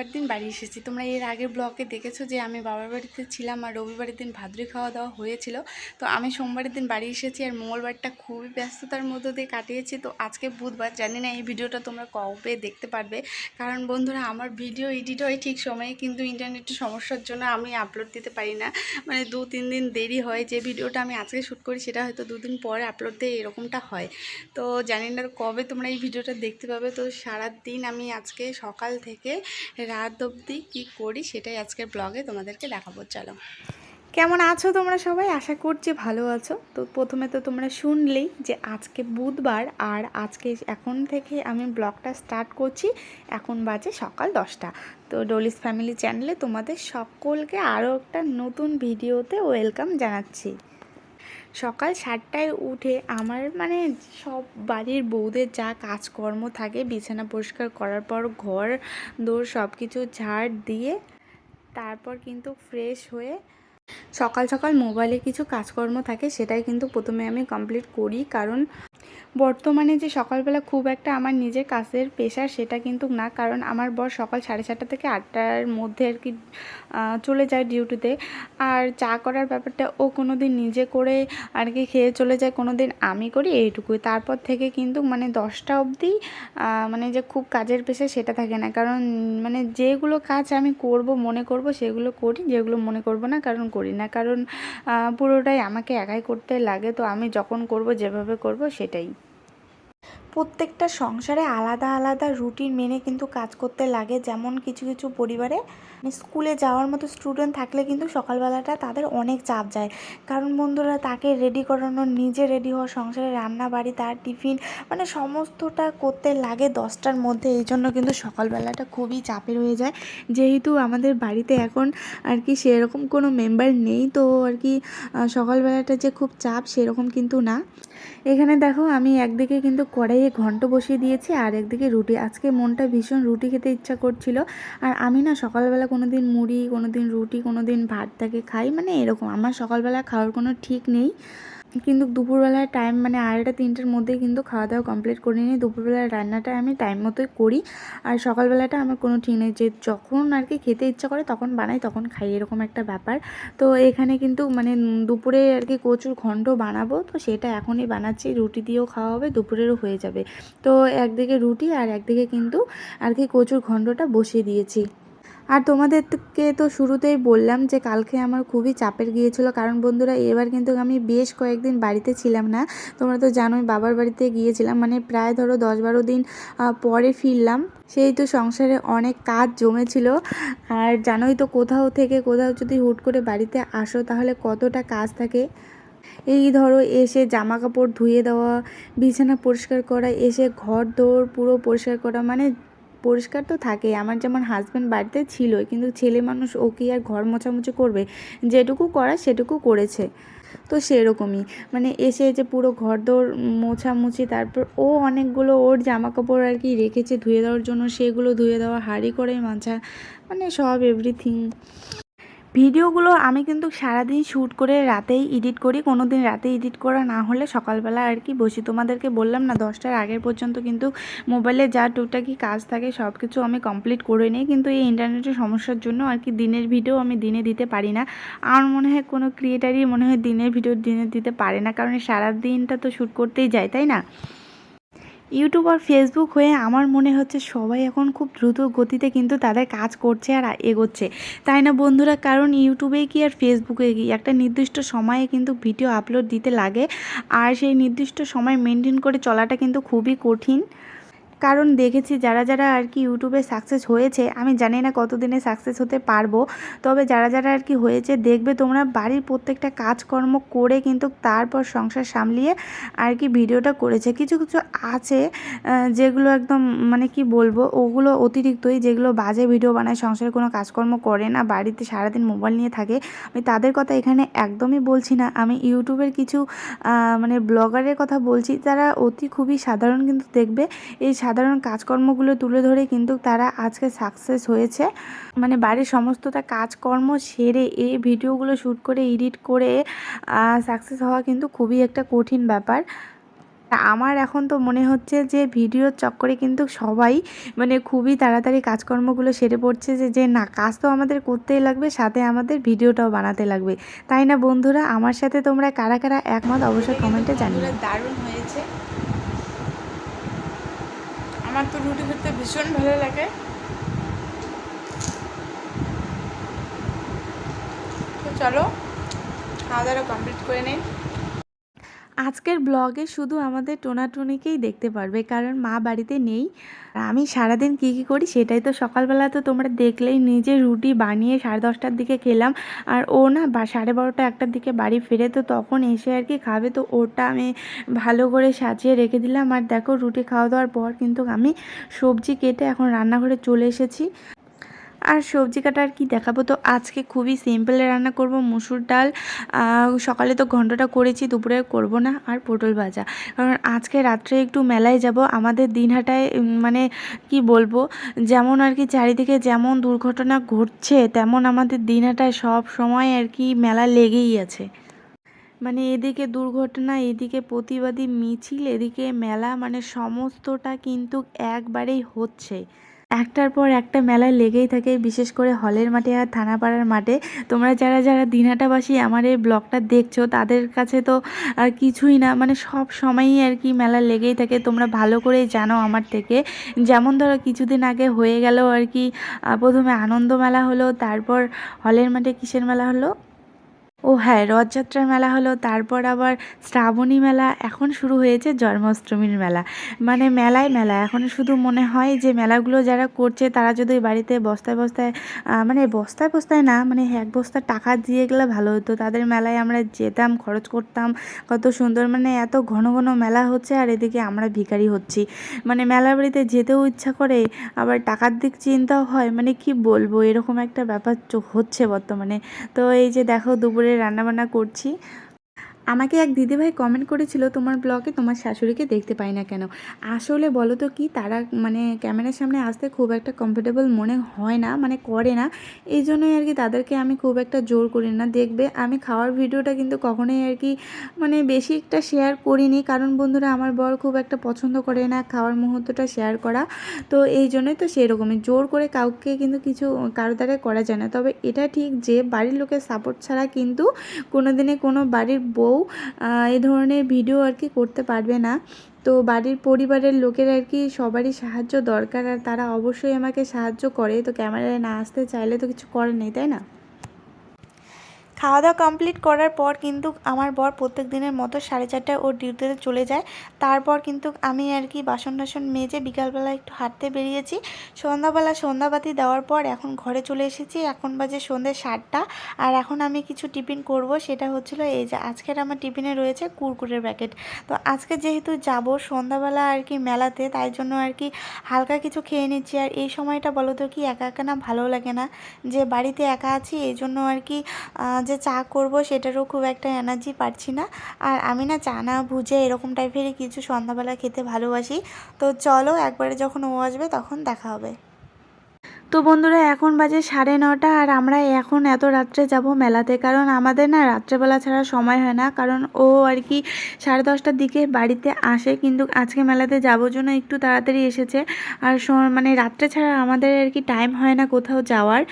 সোমবার দিন বাড়ি এসেছি। তোমরা এর আগের ব্লগে দেখেছ যে আমি বাবার বাড়িতে ছিলাম আর রবিবারের দিন ভাদ্রি খাওয়া দাওয়া হয়েছিল। তো আমি সোমবারের দিন বাড়ি এসেছি আর মঙ্গলবারটা খুবই ব্যস্ততার মধ্য দিয়ে কাটিয়েছি। তো আজকে বুধবার, জানি না এই ভিডিওটা তোমরা কবে দেখতে পারবে। কারণ বন্ধুরা, আমার ভিডিও এডিট হয় ঠিক সময়ে, কিন্তু ইন্টারনেটের সমস্যার জন্য আমি আপলোড দিতে পারি না। মানে দু, তিন দিন দেরি হয় যে ভিডিওটা আমি আজকে শ্যুট করি, সেটা হয়তো দুদিন পরে আপলোড দিয়ে এরকমটা হয়। তো জানি না কবে তোমরা এই ভিডিওটা দেখতে পাবে। তো সারা দিন আমি আজকে সকাল থেকে রাত অবধি কী করি সেটাই আজকের ব্লগে তোমাদেরকে দেখাবো, চলো। কেমন আছো তোমরা সবাই? আশা করছি ভালো আছো। তো প্রথমে তো তোমরা শুনলেই যে আজকে বুধবার আর আজকে এখন থেকে আমি ব্লগটা স্টার্ট করছি। এখন বাজে সকাল দশটা। তো ডলিস ফ্যামিলি চ্যানেলে তোমাদের সকলকে আরও একটা নতুন ভিডিওতে ওয়েলকাম জানাচ্ছি। সকাল সাতটায় উঠে আমার মানে সব বাড়ির বউদের যা কাজকর্ম থাকে, বিছানা পরিষ্কার করার পর ঘর দৌড় সব কিছু ঝাড় দিয়ে তারপর কিন্তু ফ্রেশ হয়ে সকাল সকাল মোবাইলে কিছু কাজকর্ম থাকে, সেটাই কিন্তু প্রথমে আমি কমপ্লিট করি। কারণ বর্তমানে যে সকালবেলা খুব একটা আমার নিজের কাজের পেশা সেটা কিন্তু না। কারণ আমার বর সকাল সাড়ে সাতটা থেকে আটটার মধ্যে আর কি চলে যায় ডিউটিতে আর চা করার ব্যাপারটা ও কোনো দিন নিজে করে আর কি খেয়ে চলে যায় কোনো দিন আমি করি এইটুকুই। তারপর থেকে কিন্তু মানে দশটা অবধি মানে যে খুব কাজের পেশা সেটা থাকে না। কারণ মানে যেগুলো কাজ আমি করব, মনে করব, সেগুলো করি, যেগুলো মনে করব না, কারণ করি না। কারণ পুরোটাই আমাকে একাই করতে লাগে। তো আমি যখন করব যেভাবে করব সেটাই। প্রত্যেকটা সংসারে আলাদা আলাদা রুটিন মেনে কিন্তু কাজ করতে লাগে। যেমন কিছু কিছু পরিবারে মানে স্কুলে যাওয়ার মতো স্টুডেন্ট থাকলে কিন্তু সকালবেলাটা তাদের অনেক চাপ যায়। কারণ বন্ধুরা, তাকে রেডি করানো, নিজে রেডি হওয়া, সংসারে রান্না, বাড়ি, তার টিফিন মানে সমস্তটা করতে লাগে দশটার মধ্যে। এই জন্য কিন্তু সকালবেলাটা খুবই চাপের হয়ে যায়। যেহেতু আমাদের বাড়িতে এখন আর কি সেরকম কোনো মেম্বার নেই, তো আর কি সকালবেলাটা যে খুব চাপ সেরকম কিন্তু না। এখানে দেখো আমি একদিকে কিন্তু কড়াইয়ে ঘন্ট বসিয়ে দিয়েছি, আর একদিকে রুটি। আজকে মনটা ভীষণ রুটি খেতে ইচ্ছা করছিল। আর আমি না সকালবেলা কোনো দিন মুড়ি কোনো দিন রুটি কোনো দিন ভাতটাকে খাই মানে এরকম। আমার সকালবেলা খাওয়ার কোনো ঠিক নেই। কিন্তু দুপুরবেলার টাইম মানে আড়াইটা, তিনটের মধ্যেই কিন্তু খাওয়া দাওয়া কমপ্লিট করে নিই দুপুরবেলার রান্নাটা আমি টাইম মতোই করি। আর সকালবেলাটা আমার কোনো ঠিক নেই, যে যখন আর কি খেতে ইচ্ছা করে তখন বানাই, তখন খাই, এরকম একটা ব্যাপার। তো এখানে কিন্তু মানে দুপুরে আর কি কচুর ঘণ্ট বানাবো, তো সেটা এখনই বানাচ্ছি, রুটি দিয়েও খাওয়া হবে, দুপুরেরও হয়ে যাবে। তো একদিকে রুটি আর একদিকে কিন্তু আর কি কচুর ঘণ্টটা বসিয়ে দিয়েছি। আর তোমাদেরকে তো শুরুতেই বললাম যে কালকে আমার খুবই চাপের গিয়েছিল। কারণ বন্ধুরা, এবার কিন্তু আমি বেশ কয়েকদিন বাড়িতে ছিলাম না। তোমরা তো জানোই বাবার বাড়িতে গিয়েছিলাম। মানে প্রায় ধরো দশ বারো দিন পরে ফিরলাম। সেই তো সংসারে অনেক কাজ জমেছিল। আর জানোই তো কোথাও থেকে কোথাও যদি হুট করে বাড়িতে আসো, তাহলে কতটা কাজ থাকে। এই ধরো এসে জামা কাপড় ধুয়ে দেওয়া, বিছানা পরিষ্কার করা, এসে ঘর দৌড় পুরো পরিষ্কার করা মানে পরিষ্কার তো থাকেই। আমার যেমন হাজব্যান্ড বাড়িতে ছিল কিন্তু ছেলে মানুষ ও কি আর ঘর মোছামুছি করবে? যেটুকু করা সেটুকু করেছে। তো সেরকমই। মানে এসে যে পুরো ঘর দৌড় মোছামুছি, তারপর ও অনেকগুলো ওর জামা কাপড় আর কি রেখেছে ধুয়ে দেওয়ার জন্য, সেগুলো ধুয়ে দেওয়া, হাঁড়ি করে মাছা মানে সব এভরিথিং ভিডিওগুলো আমি কিন্তু সারাদিন শ্যুট করে রাতেই এডিট করি কোনো দিন রাতে এডিট করা না হলে সকালবেলা আর কি বসি। তোমাদেরকে বললাম না, দশটার আগের পর্যন্ত কিন্তু মোবাইলে যা টুকটাকি কাজ থাকে সব কিছু আমি কমপ্লিট করে নিই। কিন্তু এই ইন্টারনেটের সমস্যার জন্য আর কি দিনের ভিডিও আমি দিনে দিতে পারি না। আমার মনে হয় কোনো ক্রিয়েটারই মনে হয় দিনের ভিডিও দিনে দিতে পারে না, কারণ সারা দিনটা তো শ্যুট করতেই যায়, তাই না? ইউটিউব আর ফেসবুক হয়ে আমার মনে হচ্ছে সবাই এখন খুব দ্রুত গতিতে কিন্তু তাদের কাজ করছে আর এগোচ্ছে। তাই না বন্ধুরা? কারণ ইউটিউবে কি আর ফেসবুকে কি? একটা নির্দিষ্ট সময়ে কিন্তু ভিডিও আপলোড দিতে লাগে। আর সেই নির্দিষ্ট সময় মেনটেন করে চলাটা কিন্তু খুবই কঠিন। কারণ দেখেছি যারা যারা আর কি ইউটিউবে সাকসেস হয়েছে, আমি জানি না কতদিনে সাকসেস হতে পারব, তবে যারা যারা আর কি হয়েছে দেখবে তোমরা বাড়ির প্রত্যেকটা কাজকর্ম করে কিন্তু তারপর সংসার সামলিয়ে আর কি ভিডিওটা করেছে। কিছু কিছু আছে যেগুলো একদম মানে কি বলব, ওগুলো অতিরিক্তই যেগুলো বাজে ভিডিও বানায়, সংসারে কোনো কাজকর্ম করে না, বাড়িতে সারাদিন মোবাইল নিয়ে থাকে, আমি তাদের কথা এখানে একদমই বলছি না। আমি ইউটিউবের কিছু মানে ব্লগারের কথা বলছি তারা অতি খুবই সাধারণ কিন্তু দেখবে, এই সাধারণ কাজকর্মগুলো তুলে ধরে কিন্তু তারা আজকে সাকসেস হয়েছে। মানে বাড়ির সমস্তটা কাজকর্ম সেরে এই ভিডিওগুলো শ্যুট করে এডিট করে সাকসেস হওয়া কিন্তু খুবই একটা কঠিন ব্যাপার। আমার এখন তো মনে হচ্ছে যে ভিডিওর চক্করে কিন্তু সবাই মানে খুবই তাড়াতাড়ি কাজকর্মগুলো সেরে পড়ছে যে যে না, কাজ তো আমাদের করতেই লাগবে, সাথে আমাদের ভিডিওটাও বানাতে লাগবে। তাই না বন্ধুরা? আমার সাথে তোমরা কারা কারা একমত অবশ্যই কমেন্টে জানিও। দারুণ হয়েছে। আমার তো রুটি খেতে ভীষণ ভালো লাগে। তো চলো খাওয়া দাওয়া কমপ্লিট করে নেই। আজকের ব্লগে শুধু আমাদের টোনাটুনিকেই দেখতে পারবে, কারণ মা বাড়িতে নেই। আমি সারাদিন কী কী করি সেটাই তো সকালবেলা তো তোমরা দেখলেই, নিজে রুটি বানিয়ে সাড়ে দশটার দিকে খেলাম। আর ও না বা সাড়ে বারোটা একটার দিকে বাড়ি ফিরে, তো তখন এসে আর কি খাবে, তো ওটা আমি ভালো করে সাজিয়ে রেখে দিলাম। আর দেখো রুটি খাওয়া দাওয়ার পর কিন্তু আমি সবজি কেটে এখন রান্নাঘরে চলে এসেছি। আর সবজি কাটা আর কি দেখাবো? তো আজকে খুবই সিম্পলে রান্না করব মুসুর ডাল। সকালে তো ঘন্টটা করেছি, দুপুরে করব না, আর পটল ভাজা। কারণ আজকে রাত্রে একটু মেলায় যাব, আমাদের দিনহাটায় মানে কি বলব, যেমন আর কি চারিদিকে যেমন দুর্ঘটনা ঘটছে, তেমন আমাদের দিনহাটায় সব সময় আর কি মেলা লেগেই আছে। মানে এদিকে দুর্ঘটনা, এদিকে প্রতিবাদী মিছিল, এদিকে মেলা মানে সমস্তটা কিন্তু একবারেই হচ্ছে। একটার পর একটা মেলায় লেগেই থাকে, বিশেষ করে হলের মাঠে আর থানাপাড়ার মাঠে। তোমরা যারা যারা দিনহাটাবাসী আমার এই ব্লগটা দেখছ, তাদের কাছে তো আর কিছুই না মানে সব সময়ই আর কি মেলা লেগেই থাকে। তোমরা ভালো করেই জানো আমার থেকে। যেমন ধরো কিছুদিন আগে হয়ে গেল আর কি প্রথমে আনন্দ মেলা হলো, তারপর হলের মাঠে কিসের মেলা হলো? ও হ্যাঁ রথযাত্রার মেলা হলো, তারপর আবার শ্রাবণী মেলা, এখন শুরু হয়েছে জন্মাষ্টমীর মেলা। মানে মেলায় মেলা, এখন শুধু মনে হয় যে মেলাগুলো যারা করছে, তারা যদি বাড়িতে বস্তায় বস্তায় মানে বস্তায় বস্তায় না মানে এক বস্তা টাকা দিয়ে গেলে ভালো হতো। তাদের মেলায় আমরা যেতাম, খরচ করতাম, কত সুন্দর মানে এত ঘন ঘন মেলা হচ্ছে আর এদিকে আমরা ভিখারি হচ্ছি। মানে মেলা বাড়িতে যেতেও ইচ্ছা করে, আবার টাকার দিক চিন্তাও হয় মানে কি বলব? এরকম একটা ব্যাপার হচ্ছে বর্তমানে। তো এই যে দেখো দুপুরে দুপুরে রান্নাবান্না করছি। আমাকে এক দিদিভাই কমেন্ট করেছিল, তোমার ব্লগে তোমার শাশুড়িকে দেখতে পাই না কেন? আসলে বলো তো কি, তারা মানে ক্যামেরার সামনে আসতে খুব একটা কমফোর্টেবল মনে হয় না মানে করে না। এই জন্যই আর কি তাদেরকে আমি খুব একটা জোর করি না। দেখবে, আমি খাওয়ার ভিডিওটা কিন্তু কখনোই আর কি মানে বেশি একটা শেয়ার করিনি। কারণ বন্ধুরা, আমার বর খুব একটা পছন্দ করে না খাওয়ার মুহূর্তটা শেয়ার করা। তো এই জন্যই তো সেরকমই। জোর করে কাউকে কিন্তু কিছু কারও দ্বারা করা যায় না। তবে এটা ঠিক যে, বাড়ির লোকের সাপোর্ট ছাড়া কিন্তু কোনো দিনে কোনো বাড়ির বউ এই ধরনের ভিডিও আর কি করতে পারবে না। তো বাড়ির পরিবারের লোকের আর কি সবারই সাহায্য দরকার, আর তারা অবশ্যই আমাকে সাহায্য করে। তো ক্যামেরায় না আসতে চাইলে তো কিছু করার নেই, তাই না? খাওয়া দাওয়া কমপ্লিট করার পর কিন্তু আমার বর প্রত্যেক দিনের মতো সাড়ে চারটায় ওর ডিউটিতে চলে যায়। তারপর কিন্তু আমি আর কি বাসন টাসন মেজে বিকালবেলা একটু হাঁটতে বেরিয়েছি। সন্ধ্যাবেলা সন্ধ্যাবাতি দেওয়ার পর এখন ঘরে চলে এসেছি। এখন বাজে সন্ধ্যে সাতটা। আর এখন আমি কিছু টিফিন করব, সেটা হচ্ছিল এই যে আজকের আমার টিফিনে রয়েছে কুরকুরের প্যাকেট। তো আজকে যেহেতু যাব সন্ধ্যাবেলা আর কি মেলাতে, তাই জন্য আর কি হালকা কিছু খেয়ে নিচ্ছি। আর এই সময়টা বলো তো কি একা একা না ভালো লাগে না? যে বাড়িতে একা আছি, এই জন্য আর কি যে চা করব সেটারও খুব একটা এনার্জি পাচ্ছি না। আর আমি না চা না ভুজে এরকম টাইপেরই কিছু সন্ধ্যাবেলা খেতে ভালোবাসি। তো চলো একবারে যখন ও আসবে তখন দেখা হবে। তো বন্ধুরা, এখন বাজে সাড়ে নটা আর আমরা এখন এত রাত্রে যাব মেলাতে। কারণ আমাদের না রাত্রেবেলা ছাড়া সময় হয় না। কারণ ও আর কি সাড়ে দশটার দিকে বাড়িতে আসে, কিন্তু আজকে মেলাতে যাবোর জন্য একটু তাড়াতাড়ি এসেছে। আর মানে রাত্রে ছাড়া আমাদের আর কি টাইম হয় না কোথাও যাওয়ার।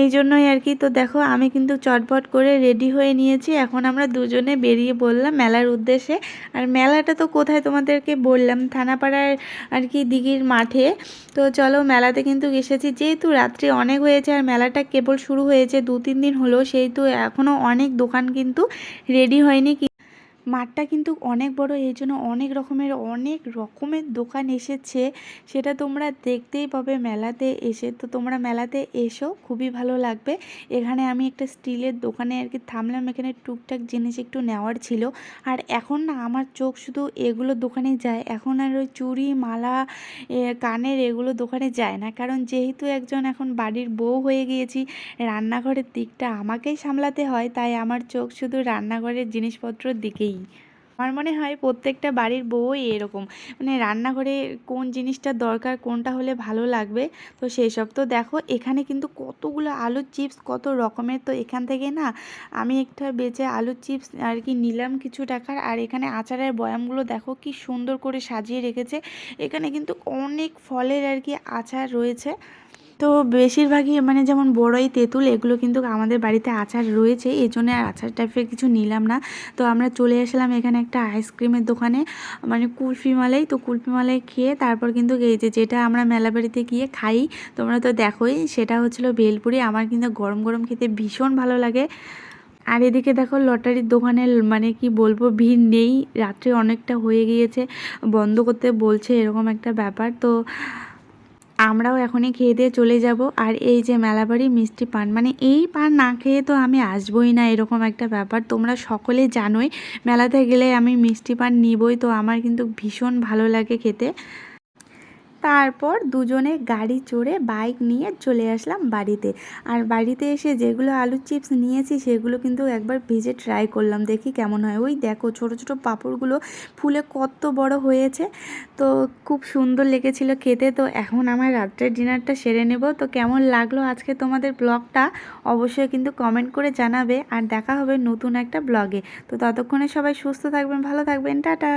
এই জন্যই আর কি, তো দেখো আমি কিন্তু চটপট করে রেডি হয়ে নিয়েছি। এখন আমরা দুজনে বেরিয়ে বললাম মেলার উদ্দেশ্যে। আর মেলাটা তো কোথায় তোমাদেরকে বললাম? থানাপাড়ার আর কি দিঘির মাঠে। তো চলো মেলাতে কিন্তু এসেছি। যেহেতু যেহেতু রাত্রি অনেক হয়েছে আর মেলাটা কেবল শুরু হয়েছে দু তিন দিন হলো সেহেতু এখনও অনেক দোকান কিন্তু রেডি হয়নি মাঠটা কিন্তু অনেক বড় এই জন্য অনেক রকমের অনেক রকমের দোকান এসেছে। সেটা তোমরা দেখতেই পাবে মেলাতে এসে। তো তোমরা মেলাতে এসো, খুবই ভালো লাগবে। এখানে আমি একটা স্টিলের দোকানে আর কি থামলাম, এখানে টুকটাক জিনিস একটু নেওয়ার ছিল। আর এখন না আমার চোখ শুধু এগুলো দোকানে যায়। এখন আর ওই চুড়ি, মালা কানের এগুলো দোকানে যায় না। কারণ যেহেতু একজন এখন বাড়ির বউ হয়ে গিয়েছি, রান্নাঘরের দিকটা আমাকেই সামলাতে হয়। তাই আমার চোখ শুধু রান্নাঘরের জিনিসপত্রর দিকেই নেই আমার মনে হয় প্রত্যেকটা বাড়ির বউই এরকম। মানে রান্নাঘরে কোন জিনিসটা দরকার, কোনটা হলে ভালো লাগবে, তো সেই সব তো দেখো, এখানে কিন্তু কতগুলো আলুর চিপস, কত রকমের। তো এখান থেকে না, আমি একটা বেচে আলুর চিপস আর কি নিলাম কিছু টাকার। আর এখানে আচারের বয়ামগুলো দেখো, কি সুন্দর করে সাজিয়ে রেখেছে। এখানে কিন্তু অনেক ফলের আর কি আচার রয়েছে। তো বেশিরভাগই মানে যেমন বড়ই তেঁতুল, এগুলো কিন্তু আমাদের বাড়িতে আচার রয়েছে, এই জন্য আর আচার টাইপের কিছু নিলাম না। তো আমরা চলে আসলাম এখানে একটা আইসক্রিমের দোকানে মানে কুলফি মালাই। তো কুলফি মালাই খেয়ে তারপর কিন্তু এই যে যেটা আমরা মেলা বাড়িতে গিয়ে খাই, তোমরা তো দেখোই, সেটা হচ্ছিল ভেলপুরি আমার কিন্তু গরম গরম খেতে ভীষণ ভালো লাগে। আর এদিকে দেখো লটারির দোকানে মানে কি বলব, ভিড় নেই। রাত্রে অনেকটা হয়ে গিয়েছে, বন্ধ করতে বলছে এরকম একটা ব্যাপার। তো আমরাও এখনই খেয়ে দিয়ে চলে যাব। আর এই যে মেলাবাড়ি মিষ্টি পান মানে এই পান না খেয়ে তো আমি আসবই না, এরকম একটা ব্যাপার। তোমরা সকলে জানোই, মেলাতে গেলে আমি মিষ্টি পান নিবই, তো আমার কিন্তু ভীষণ ভালো লাগে খেতে। তারপর দুজনে গাড়ি চড়ে বাইক নিয়ে চলে আসলাম বাড়িতে। আর বাড়িতে এসে যেগুলো আলুর চিপস নিয়েছি সেগুলো কিন্তু একবার ভেজে ট্রাই করলাম, দেখি কেমন হয়। ওই দেখো ছোট ছোট পাঁপড়গুলো ফুলে কত বড় হয়েছে, তো খুব সুন্দর লেগেছিল খেতে। তো এখন আমার রাত্রের ডিনারটা সেরে নেব। তো কেমন লাগল আজকে তোমাদের ব্লগটা অবশ্যই কিন্তু কমেন্ট করে জানাবে। আর দেখা হবে নতুন একটা ব্লগে তো ততক্ষণে সবাই সুস্থ থাকবেন, ভালো থাকবেন, টাটা!